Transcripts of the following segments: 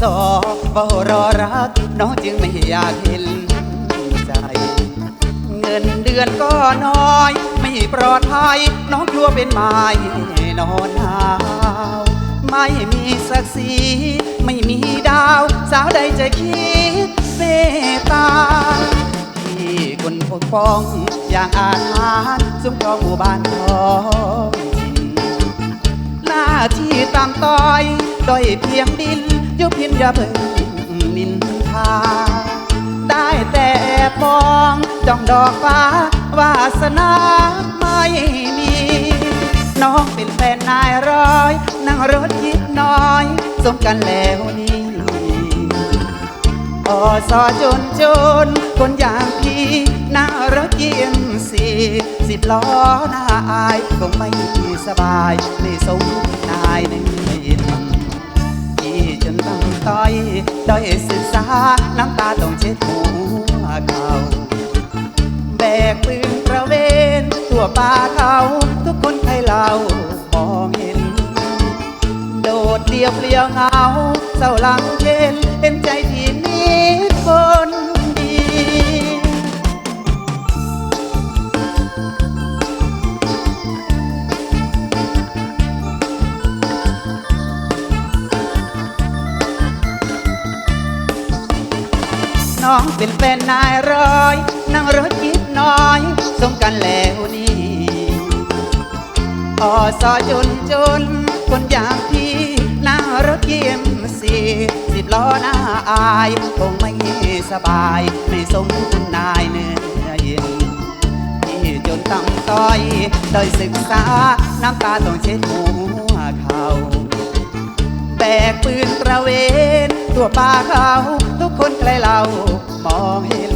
สอเฝ้ารอรัก น้องจึงไม่อยากเห็นใจ เงินเดือนก็น้อย ไม่ปลอดภัย น้องกลัวเป็นไม้นอนหนาวไม่มีศักดิ์ศรีไม่มีดาว สาวใดจะคิดเมตตาที่คนปกป้องอย่างอาหารซุ้มครองหมู่บ้านท้องนหน้าที่ตามต้อยด้อยเพียงดิน ยุพินอย่าเพิ่งนินทา ได้แต่มองจ้องดอกฟ้าวาสนาไม่มี น้องเป็นแฟนนายร้อย นั่งรถยิบน้อย สมกันแล้วนี่อสอจนจน คนอย่างพี่น่ารถเกียมสีสิบล้อหน้าอายคงไม่สบายไม่สมนายในยินพี่จน ต้อยด้อยศึกษาน้ำตาต้องเช็ดหัวเขาแบกปืนตระเวนทั่วป่าเขาทุกคนใครเรามองเห็น โดดเดียวเปลี่ยวเหงาเศร้าหลังเย็นเป็นใจที่นิดคน เป็นแฟนนายร้อย นั่งรถยิบน้อยสมกันแล้วนี่อสอจนจน คนอย่างพี่นั่งรถเกียมสีสิบล้อหน้าอายคงไม่สบาย ไม่สมคุณนายเนื้อเย็นที่จนตั้งต้อยโดยศึกษา น้ำตาต้องเช็ดหัวเขาแบกปืนตระเวน ตัวป่าเขา ทุกคนใครเรา มองเห็น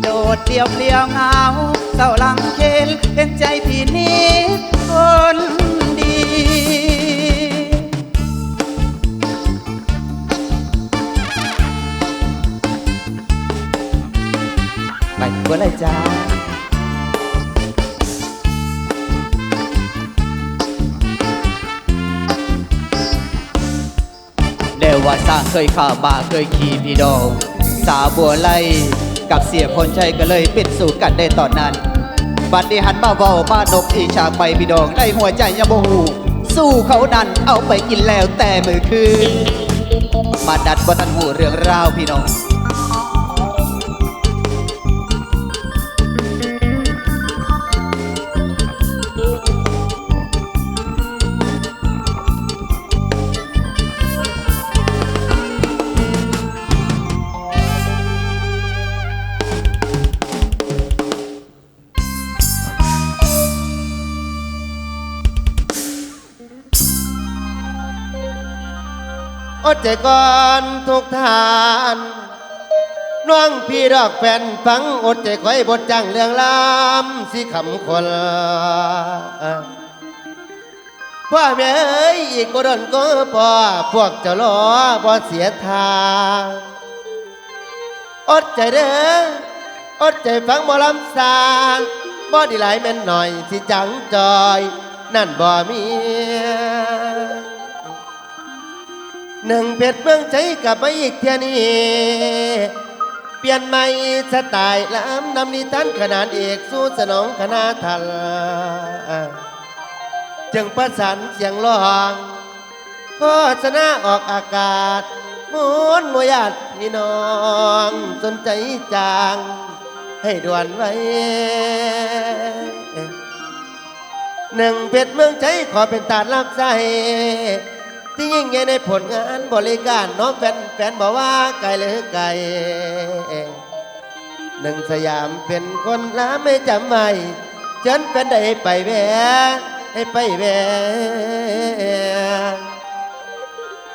โดดเดี่ยวเปลี่ยวเหงาเศร้าหลังเค็นเห็นใจพี่นิดคนดีไปเมื่อไรจ้าเดว่าสร้างเคยข่ามาเคยขี่พี่ดอง สาวบัวไล่กับเสียพลชัยก็เลยเป็นสู่กันได้ตอนนั้น บัดนี้หันมาเว้ามานบอีฉากไปพี่ดองในหัวใจยังบ่หูสู้เขานั้นเอาไปกินแล้วแต่มือคืนมาดัดบ่ทันหูเรื่องราวพี่น้อง ใจก่อนทุกทานน้องพี่ดอกแฟนฟังอดใจคอยบทจังเรื่องลามสิคำคนพ่อแม่เอ้ยอีกบ่ดนก็พอพวกเจ้าล้อบ่เสียทางอดใจเด้ออดใจฟังหมอลำสางบ่ดีหลายแม่นหน่อยสิจังจอย นั่นบ่มี หนึ่งเพชรเมืองใจกลับมาอีกเที่ยนี้เปลี่ยนใหม่สไตล์ล้ำนำนิทานขนาดเอกสู้สนองคณะทันจึงประสานเสียงร้องโฆษณาออกอากาศมุนมวยาดพี่น้องสนใจจาง ให้ด่วนไว้หนึ่งเพชรเมืองใจขอเป็นตาดรับใจ ที่ยิ่งใหญ่ในผลงานบริการน้องแฟนแฟนบอกว่าไกลหรือไกลหนึ่งสยามเป็นคนละไม่จำไว้ฉันเป็นได้ไปแวะให้ไปแวะ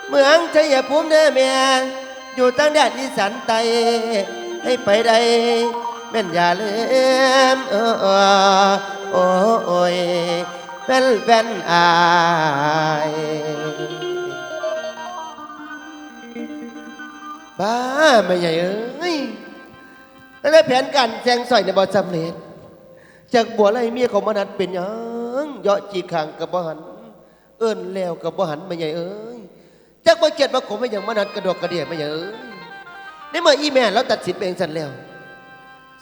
เมืองชัยภูมิเด้อแม่อยู่ตั้งแดนอีสานไตให้ไปได้แม่นอย่าลืมเออเออโอ้โอ้ยแฟนแฟนอาย บ้าไม่ใหญ่เอ้ยแล้วแผนการแซงสอยในบ่สำเร็จจากบัวไรเมียของมนัดเป็นยังเยาะจีขังกับบ่หัน เอิ้นแล้วกับบ่หันไม่ใหญ่เอ้ยจักบ่เกลียดบ่ขมไม่อย่างมานัดกระดกกระเดียไม่อย่เอ้ยในเมื่ออีแม่เราตัดสินเองสันแล้ว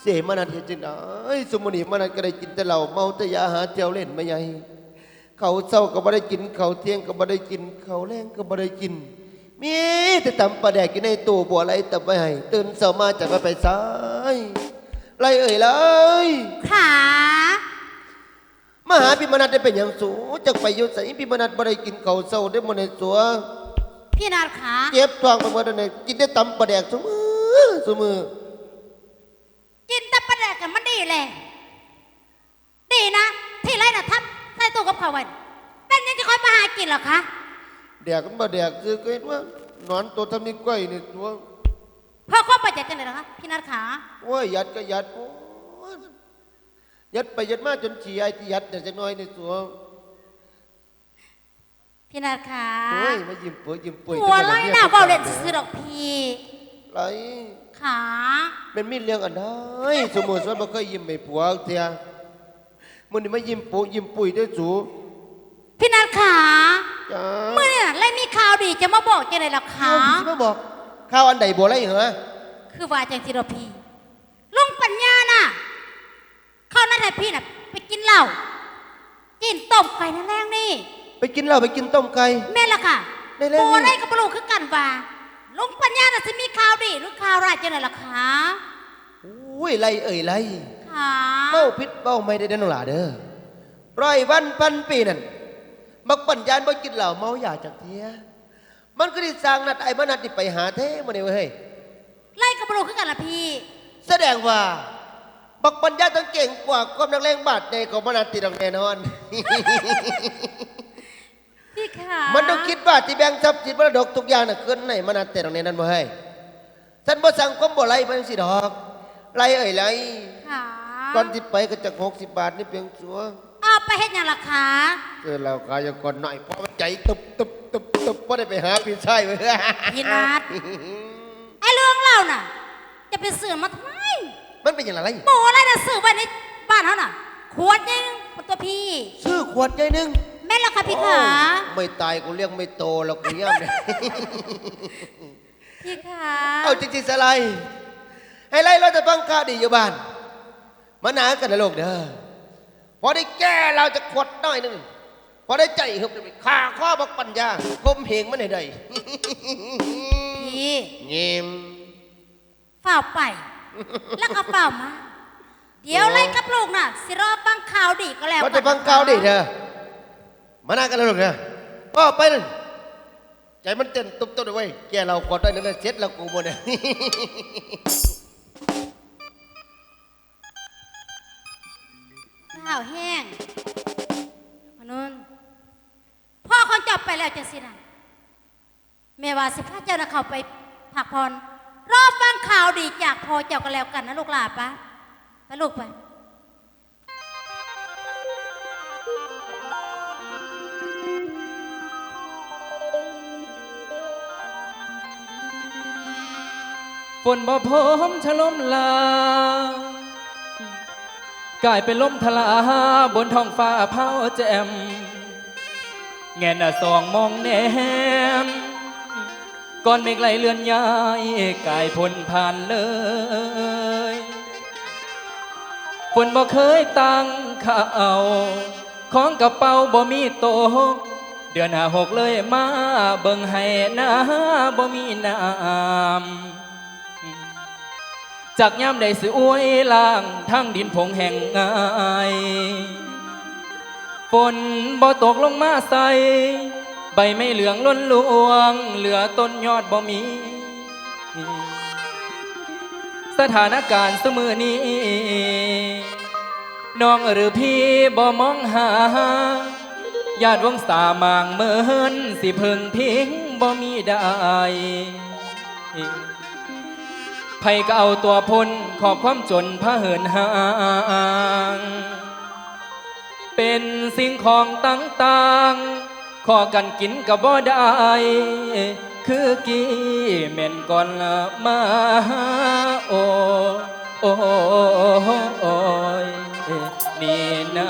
เสียมานัดเฮ็ดจังได๋สมุนีมานัดก็ได้กินแต่เหล้าเมาแต่ยาหาเที่ยวเล่นไมาใหญ่เขาวเช้าก็บ่ได้กิน เขาเที่ยงก็บ่ได้กิน เขาแรงก็บ่ได้กิน มีแต่ตำปลาแดกอยู่ในตู้บัวไหลตำไว้ให้ตื่นเช้ามาจากไปไปซ้ายไรเอ่ยเลยขามาหาพี่มนัดได้เป็นอย่างสูงจากไปอยู่ใส่พี่มนัดบ่ได้กินเขาวเช้าได้หมดในสัวพี่นาดขาเจ็บท้องไปหมดเลยกินได้ตำปลาแดกสมือสมือกินแต่ประเดกกันมันดีเลยดีนะ ที่ไรน่ะทับใส่ตู้กับเขาวไว้เป็นยังจะคอยมาหากินเหรอคะ แดกมันบ่แดกคือก็เห็นว่านอนตัวทำนี่ก้อยนี่ตัวพ่อควบไปจัดจังเลยเหรอคะพี่นาดขาโอ้ยยัดก็ยัดโอ้ยยัดไปยัดมาจนฉี่ไอ้ที่ยัดแต่จักหน้อยนี่ตัวพี่นาดขาโอ้ยมายิ้มป่วยยิ้มป่วยหัวไล่หน้าเบาเล่นซื้อดอกพี่ไรขาเป็นมีเรื่องอันใดสมมุติว่าบ่เคยยิ้มให้ผัวเทียมื้อนี้มายิ้มปุยิ้มปุยด้วยสูพี่นาดขาจ้าเมื่อเนี่ย ไล่มีข่าวดีจะมาบอกจังเลยเหรอคะเอ้าสิมาบอกข้าวอันใดบ่ไรเหรอคือว่าจังสิดอกพี่ลุงปัญญาน่ะเขานัดให้พี่น่ะ ไปกินเหล้ากินต้มไก่นั่นแรงนี่ไปกินเหล้าไปกินต้มไก่แม่นละค่ะได้แล้วโบนี่ได้กับปลูกคือกันว่าลุงปัญญาน่ะสิมีข่าวดีหรือข่าวร้ายจังไดล่ะคะโอ้ยไรเอ่ยไรค่ะเมาพิษเมาไม่ได้เด้อน้องหลาเด้อร้อยวันพันปีนั่น มักปัญญานบ่กินเหล้าเมาอยากจากเทียมันก็ได้สร้างนัดไอ้มานัดนี่ไปหาเท่มาเนี่ยเว้ยไล่กับปลูกคือกันล่ะพี่ แสดงว่าบักปัญญาต้องเก่งกว่าความนักเลงบาดในของมานัดติดองแน่นอน พี่ค่ะมันต้องคิดว่าที่แบ่งทรัพย์สินมรดกทุกอย่างน่ะขึ้นในมานัดแต่ตรงนี้นั่นบ่ให้ท่านบ่สั่งความบ่ไรไปจังสิดอกไรเอ่ยไรค่ะก่อนที่ไปก็จาก60บาทนี่เพียงสัวเอาไปเฮ็ดหยังล่ะคะเจอเรากายก่อนหน่อยเพราะมันใจตุบตุบตุบตุบบ่ได้ไปหาพี่ชายเว้ยพี่นัดไอ้เรื่องเล่าน่ะ จะไปซื้อมาทำไมมันเป็นอย่างไรหมูอะไรน่ะซื้อไว้ในบ้านเขาน่ะขวดหนึงเป็นตัวพี่ซื้อขวดใหญ่หนึงแม่นละค่ะพี่ขาโอ้ไม่ตายกูเลี้ยงไม่โตหรอกกูย่ำเนี่ยพี่ขาเอาจริงๆสไลด์ให้ไล่เราจะฟังข่าวดีอยู่บ้านมาหนากันนะลูกเด้อพ อได้แก้เราจะขวดน้อยหนึงพอได้ใจฮึบจะไปข่าข้อบักปัญญาคมเหงมันให้ได้พี่เงียมเฝ้าไป แล้วก็เฝ้ามา เดี๋ยวไล่กับลูกน่ะ สิรอฟังข่าวดีก็แล้วพอกัจะฟังข่าวดีเด้อมาหนากันนะลูกเด้อก็ไปนั่นใจมันเต้นตุบๆเลยเว้ยแกเราขวดได้นั่นนะเช็ดเรากูหมดเนี่ย ข้าวแห้งมนุนพ่อคนจับไปแล้วจังสินะแม่ว่าสิพาเจ้านะเขาไปพักผ่อนรอฟังข่าวดีจากพ่อเจ้าก็แล้วกันนะลูกหลานปะไปลูกไปฝนบ่พรมฉลมลา กลายเป็นลมทลาบนท้องฟ้าเผาแจ่มแงนสองมองแนมก่อนเมฆไหลเลือนย้ายกายพ้นผ่านเลยฝนบ่เคยตั้งข้าเอา ของกระเป๋าบ่มีโตกเดือนหาหกเลยมาเบิ่งให้น้าบ่มีน้ำ จากย่ำได้สิอวยล่างทั้งดินผงแห่งงายฝนบ่ตกลงมาใส่ใบไม้เหลืองล้นลวง เหลือต้นยอดบ่มี สถานการณ์เสมอนี้น้องหรือพี่บ่มองหาญาติวงสามางเมินสิเพึงพิงบ่มีได้ ไผก็เอาตัวพ้นขอบความจนพระเหินห่างเป็นสิ่งของต่างๆ ขอกันกินกับบ่ได้ คือกี่เม่นก่อนละมาโอ้โอ้โอ้ยนี่นา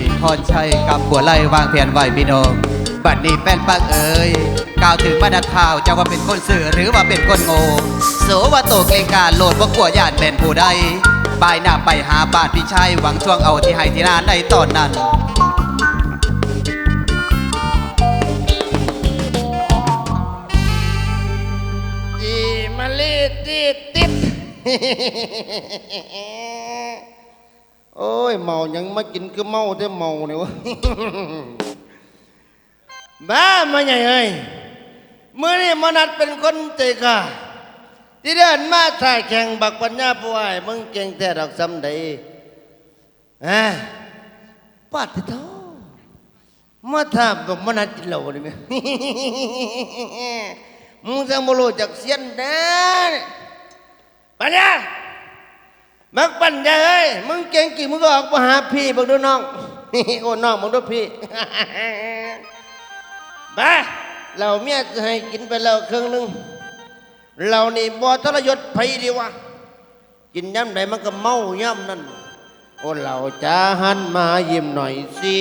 พรชัยกับบัวไล่วางแผนไว้พี่น้องบัดนี้แฟนปักเอ๋ยกล่าวถึงบรรดาข่าวจะว่าเป็นคนสื่อหรือว่าเป็นคนโง่โสว่าโตเกรงการโหลดว่ากลัวญาติเป็นผู้ใดบายหน้าไปหาบ้านพี่ชายหวังช่วงเอาที่ให้ที่นาในตอนนั้นอีมาลีติดติด อ้ยเมายังมากินคือเมาแต่เมาเนี่ยวะบ้ามาใหญ่เอ้ยเมื่อนี่มนัดเป็นคนใจกาที่เดินมาถ่ายแข่งบักปัญญาผู้อ้ายมึงเก่งแต่ดอกซ้ำใดอะปาดที่เท่ามาถาบอกมนัดกินเหล้าดิแม่มึงจะมาโลจากเสียนแดนปัญญา บักปัญญาเอ้ยมึงเก่งกี่มึงก็ออกมาหาพี่บักดูน้องโอ้น้องมึงดูพี่บ้าเราเมียจะให้กินไปแล้วครึ่งหนึ่งเรานี่บ่ทรยศไผดีวะกินย่ำไหนมันก็เมาย่ำนั่นโอ้เราจะหันมายิ้มหน่อยสิ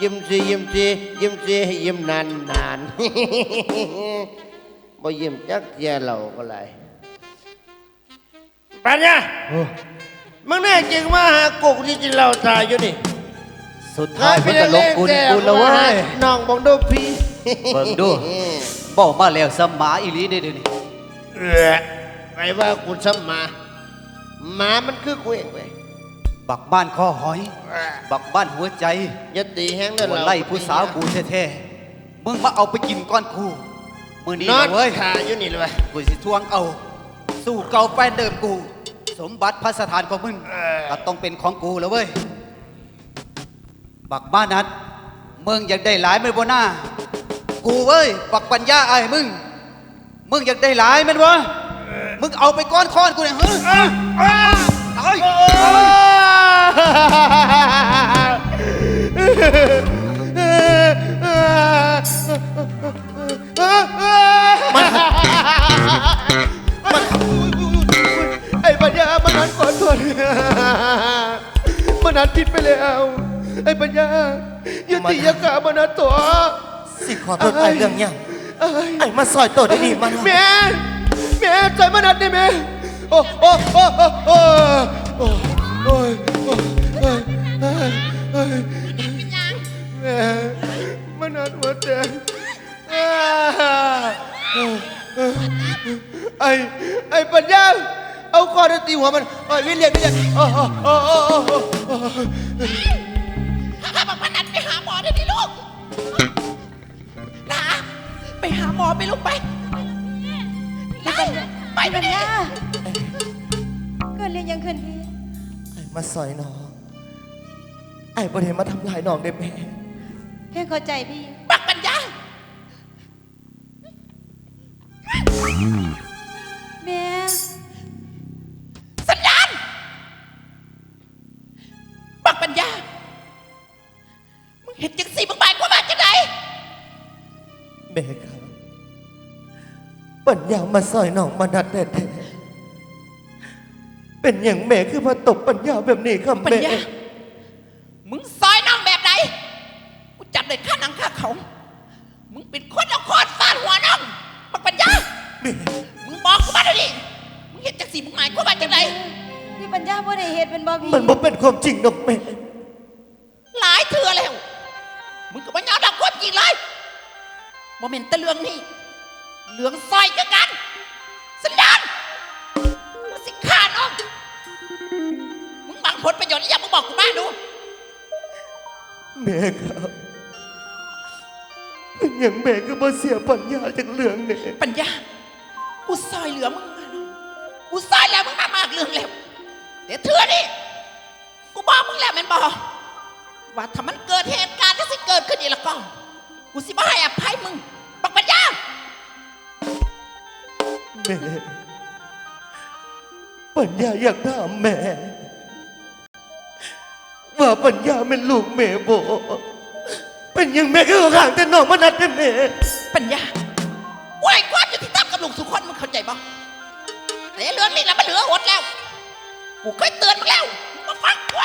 ยิ้มสิยิ้มสิยิ้มสิยิ้มนานนานบ่ยิ้มจักเทียเราก็ไร ปัญญามึงแน่จริงมาหากุกที่กินเหล้าตายอยู่นี่สุดท้ายมันก็ลงกุนกุนแล้วเว้ยน้องบังดูพี่เบิ่งดูบอกมาแล้วสมาอีหลีเด้อเดี๋ยวนี้เออไปว่ากูซ้ำหมาหมามันคือกูเองเว้ยบักบ้านข้อหอย บักบ้านหัวใจอย่าตีแห้งเด้อหัวเราไล่ผู้สาวกูแท้ๆมึงมาเอาไปกินก้อนกูมือนี้นอนนะเว้ยขาอยู่นี่เลยเว้ยกูสิทวงเอา สู้เก่าแฟนเดิมกู สมบัติพระสถานของมึงก็ต้องเป็นของกูแล้วเว้ย บักบ้านนัดมึงอยากได้หลายไหม่บนหน้า กูเว้ยปักปัญญาไอ้มึง มึงอยากได้หลายแมันวะมึงเอาไปก้อนค้อนกูเนี่ยเฮ้ยตาย ผิดไปแล้ว ไอ้ปัญญาอย่าตีอยากามันนั้นตัว สิขอโทษไอ้เรื่องหยังไอ้มาซอยโตได้ดีมาเนาะแม่แม่ใจมันนั้นได้ไหมโอ้โอ้โอ้โอ้โอ้โอ้โอ้ยโอ้ยโอ้ยโอ้ยโอ้ยแม่มันนั้นหัวใจอ่าไอ้ไอ้ปัญญา เอาคอดนตีหัวมันไอ้วิเลียมวิเลียมโอ้โอ้โอ้โอ้โอ้โอ้ถ้าบอกว่านัดไปหาหมอเดี๋ยวนี้ลูกนะไปหาหมอไปลูกไปไปไปไปเนี่ยเกิดเรื่องยังขึ้นพี่ไอ้มาซอยน้องไอ้บ่ได้มาทำลายน้องได้แม่ เพียงเข้าใจพี่ มาซอยน้องมานัดแท้ๆเป็นอย่างแม่คือมาตบปัญญาแบบนี้ครับปัญแม่ญามึงซอยน้องแบบไหนกูจับได้ค่าหนังค่าเขา มึงเป็นคนเอาคอนฟาดหัวน้องปักปัญญามึงบอกกูมาเดี๋ยวนี้มึงเห็นจังสีมึงหมายความว่าจะไหน พี่ปัญญาบ่ได้เหตุเป็นบ่พี่มันบ่เป็นความจริงดอกแม่หลายเถื่อแล้ว มึงก็ไม่ยอมรับความจริงเลยโมเมนต์แต่เรื่องนี้ เรื่องซอยกันกันสัญญาณมึงสิฆ่าน้อง มึงบังผลประโยชน์อหย่างมึงบอกกูมาดู แม่ครับเป็นอย่างแม่ก็มาเสียปัญญาจากเรื่องนี้ปัญญา กูซอยเหลือมึงมาดูกูซอยแล้วมึงมามากเรื่องแล้วเดี๋ยวเถื่อนี่กูบอกมึงแล้วแมันบอก ว่าถ้ามันเกิดเหตุการณ์ที่สิเกิดขึ้นอีกแล้วก็ กูสิบ่ให้อภัยมึง ม่ปัญญาอยากถามแม่ ว่าปัญญาเป็นลูกแม่โบเป็นอยังแม่ก็ห่างแต่น้องมานัดเป็นแม่ปัญญาไหวความอยู่ที่ตั้กับลูกสุคนมึงเข้าใจบ่แต่เรื่องนี้แล้วมันเหลืออดแล้วกูเคยเตือนมึงแล้วมึงมาฟังกู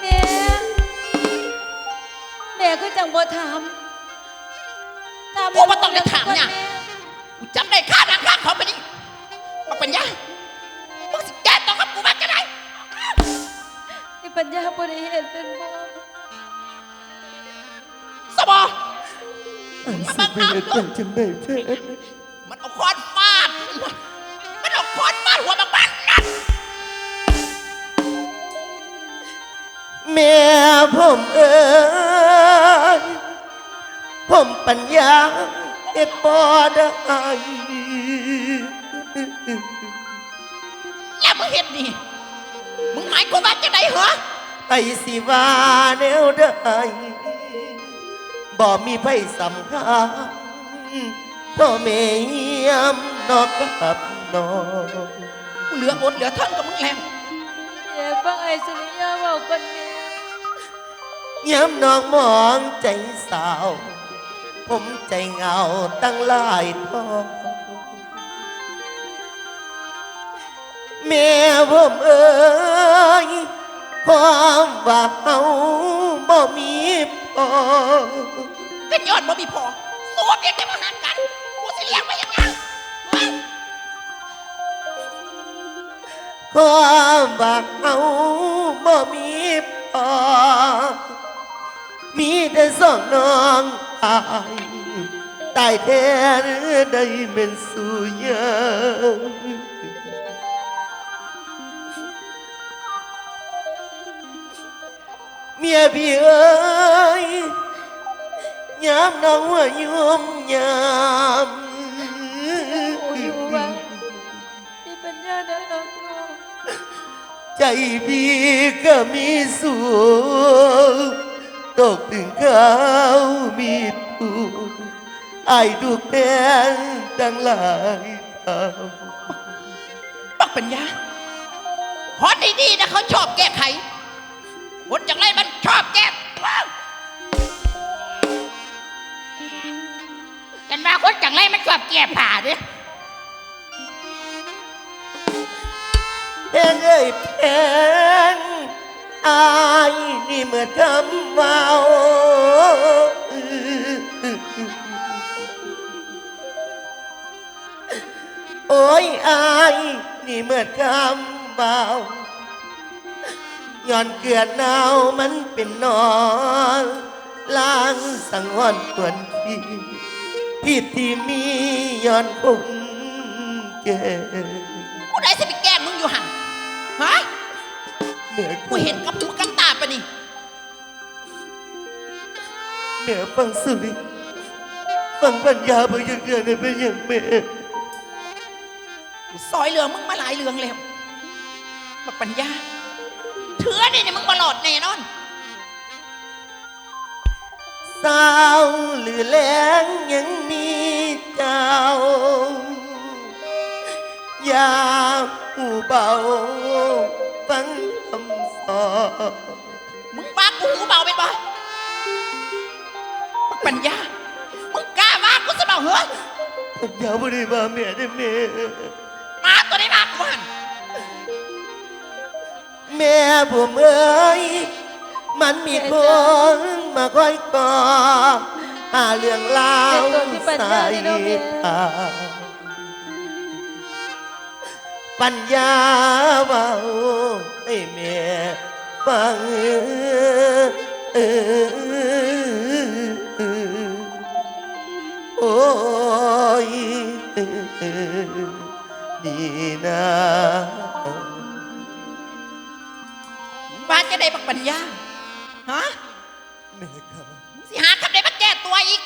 แม่แม่คือจังบ่ถามถามกูมาต้องจะถามเนี่ย กูจำได้ค่าดังค่าเขาไปดิมาปัญญามึงสิแกต้องกับกูมาจะไหนพี่ปัญญาบ่ได้เหตุเป็นบ่สบอไอ้สิเป็นเหตุเป็นจังได้แท้มันเอาคอนฟาด มันเอาคอนฟาดหัวบังบันนั่นแม่ผมเอ้ยผมปัญญา เอ็ดบ่ได้แล้วมึงเห็นนี่ มึงหมายความว่าจะไหนเหรอไอ้สิว่าแนวได้บ่มีไผสำคัญพ่อแม่เยี่ยมนอกกับน้องกูเหลืออดเหลือทนกับมึงแล้วแม่ฟังไอ้สุริยาเว้าก่อนแม่ย้ำน้องมองใจสาว ผมใจเหงาตั้งหลายทองแม่ผมเอ้ยความว่าเฮาบ่มีพอก็ย้อนบ่มีพอสวมเพียงแต่มาหารกันกูสิเลี้ยงไปยังไงเฮ้ยความว่าเฮาบ่มีพอมีแต่สองน้อง อายตายแท้หรือได้เป็นสู่ยัง เมียพี่เอ้ยยามน้องว่ายุ่มยามโอ้อยู่ว่าพี่ปัญญาได้รักน้องใจพี่ก็มีสูงตกถึงเขามีถูกไอ้ดูกแดงตั้งหลายเท่าปักปัญญาพอดีๆนะเขาชอบแก้ไขคนจังไรมันชอบแก้ว้าวกันว่าคนจังไรมันชอบแก่ผ่าเด้แพงเอ้ยแพง อายนี่เมื่อคำเมาโอ้ยอายนี่เมื่อคำเบาย้อนเกลือนหนาวมันเป็นนอนล้างสังหรณ์ตวนที่ผิดที่มีย้อนผมเก่ผู้ใดจะไปแก้มึงอยู่หันฮะ เหนือกูเห็นกับทุกกันตาปะนี่เหนือฟังสุริฟังปัญญาบางอย่างเกินเป็นอย่างแม่กูซอยเรือมึงมาหลายเรืองแล้วปักปัญญาเถื่อนี่เนี่ยมึงมาหลอดแน่นอน สาวหรือแรงยังมีเจ้า อย่าหูเบาฟังคำสอน มึงว่ากูหูเบาเป็นบ่ปักปัญญา มึงกล้าว่ากูจะเบาเหรอปัญญาบ่ได้มาแม่ได้แม่มาตัวนี้มากูหันแม่ผมเอ้ยมันมีคนมาคอยกอหาเรื่องราวสายตาปัญญาเบาให้แม่ ฟังเออโอ้ยนี่นะมึงว่าจะได้ปักปัญญาฮะแม่ครับสิหาคำใดมาแก้ตัวอีก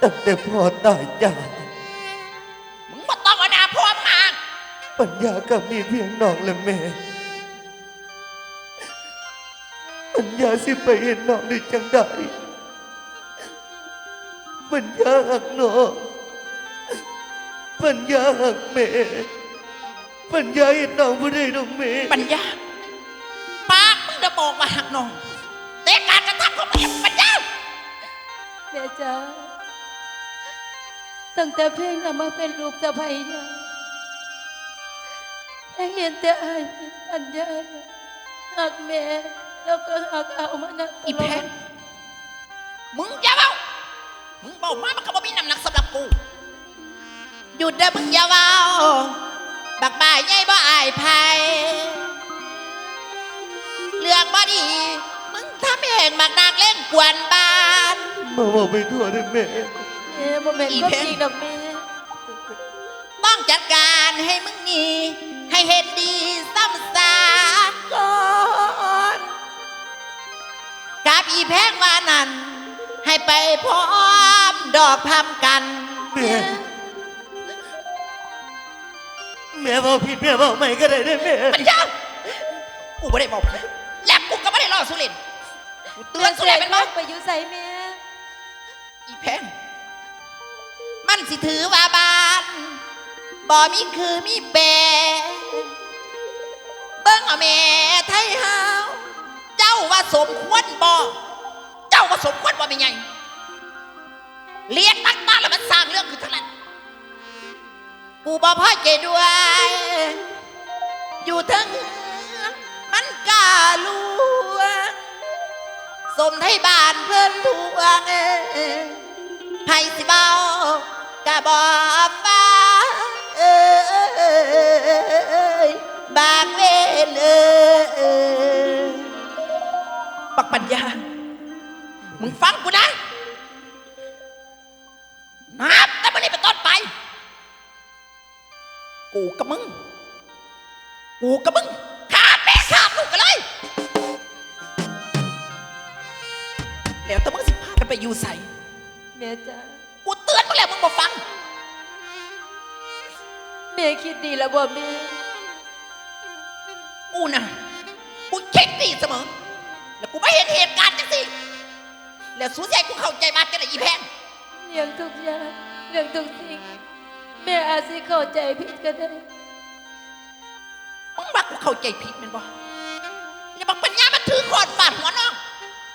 ตั้งแต่พ่อตายจาก ปัญญากับมีเพียงน้องและแม่ ปัญญาสิไปเห็นน้องได้จังใดปัญญาหักน้องปัญญาหักแม่ ปัญญาเห็นน้องบ่ได้น้องแม่ ปัญญาปากมึงจะบอกว่าหักน้องแต่การกระทำของมึงปัญญาแม่จ๋าตั้งแต่เพลงน่ะมาเป็นลูกสะใภ้เนี่ ยแม่เห็นแต่อายปัญญาหักแม่แล้วก็หักเอามานะตอีลแพอดนมึงอย่าเบามึงเบามามันก็บ่มีน้ำหนักสำหรับกู หยุดเด้อมึงอย่าเบาบักบ่ายใหญ่บ่อายภัยเรื่องบ่ดี มึงทำเองบักนางเล่นกวนบ้าน มาบอกไปทั่วได้แม่ แม่บ่แม่นอีความเพน จริงดอกแม่ ต้องจัดการให้มึงนี่ ให้เห็นดีซ้ำซากก่อนกับอีแพงว่านั้น ให้ไปพร้อมดอกพำกัน แม่แม่บอกผิดแม่บอกไม่ก็ได้ได้แม่ปัญญากูไม่ได้บอกผิดและกูก็ไม่ได้ล่อสุรินทร์กูเตือนสุรินทร์เป็นมั้งไปอยู่ใส่แม่อีแพง มันสิถือว่าบาน บ่มีคือมีแปรเบิ่งเอา แม่ไทยเฮาเจ้าว่าสมควรบ่เจ้าว่าสมควรบ่เป็นไงเรียนมากๆแล้วมันสร้างเรื่องขึ้นทั้งนั้นกูบ่พ่อใจด้วย อยู่ทั้งมันกล้าลวสมไทยบ้านเพื่อนทวงเอ้ยไผสิเบากะบ่ฟ้าเอ้ย บางเวนเอ้ยปักปัญญา มึงฟังกูนะ นับแต่มันนี้เป็นต้นไป กูกับมึง กูกับมึงขาดแม่ขาดลูกกันเลย แล้วแต่มึงสิพากันไปอยู่ใส่แม่จ๋ากูเตือนมึงแล้วมึงบ่ฟัง แม่คิดดีแล้วบ่แม่ กูน่ะกูเช็คดีเสมอ แล้วกูไม่เห็นเหตุการณ์จังสิแล้วสูญใจกูเข้าใจมาจะได้อีแพงเรื่องทุกอย่างเรื่องทุกสิ่งแม่อาจสิเข้าใจผิดก็ได้มึงว่ากูเข้าใจผิดแมันบ่แล้วบอกปัญญามันถือขอดฟาดหัวน้อง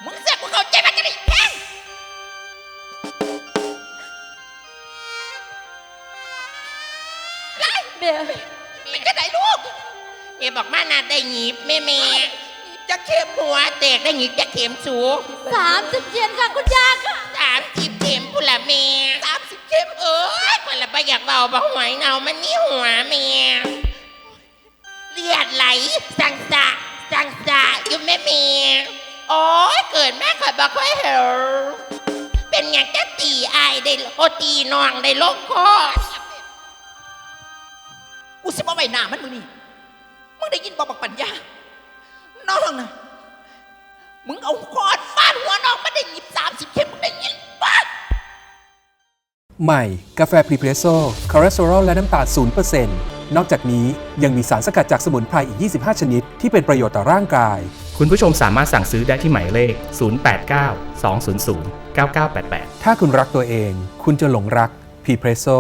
มึงเสียกูเข้าใจมาจะได้อีแพงแม่ เอบอกมานาได้หยิบแม่แม่จะเข็มหัวแตกได้หยิบจะเข็มสูสามสิบเยนค่ะคุณยาค่ะสามสิบเข็มพุนละแม่สามสิบเข็มเออเอ้ยคนละไปอยากเบาบ่หวยเนามันนี่หัวแม่เลือดไหลสังสะสังสะอยู่แม่แม่โอ้ยเกิดแม่ข่อยบ่ค่อยเห็นเป็นอย่างจะตีอายได้โอตีน้องได้ลงคอกูสิบ่ไว้หน้ามันมึงนี่ มึงได้ยินบอกบอกปัญญา น้องนะมึงเอาคอดฟาดหัวน้องมันได้หยิบสามสิบเข็มมึงได้ยินปะใหม่ กาแฟพรีเพรสโซ่คอเลสเตอรอลและน้ำตาล0%นอกจากนี้ยังมีสารสกัดจากสมุนไพรอีก 25 ชนิด ที่เป็นประโยชน์ต่อร่างกาย คุณผู้ชมสามารถสั่งซื้อได้ที่หมายเลข 089 200 9988 ถ้าคุณรักตัวเอง คุณจะหลงรักพรีเพรสโซ่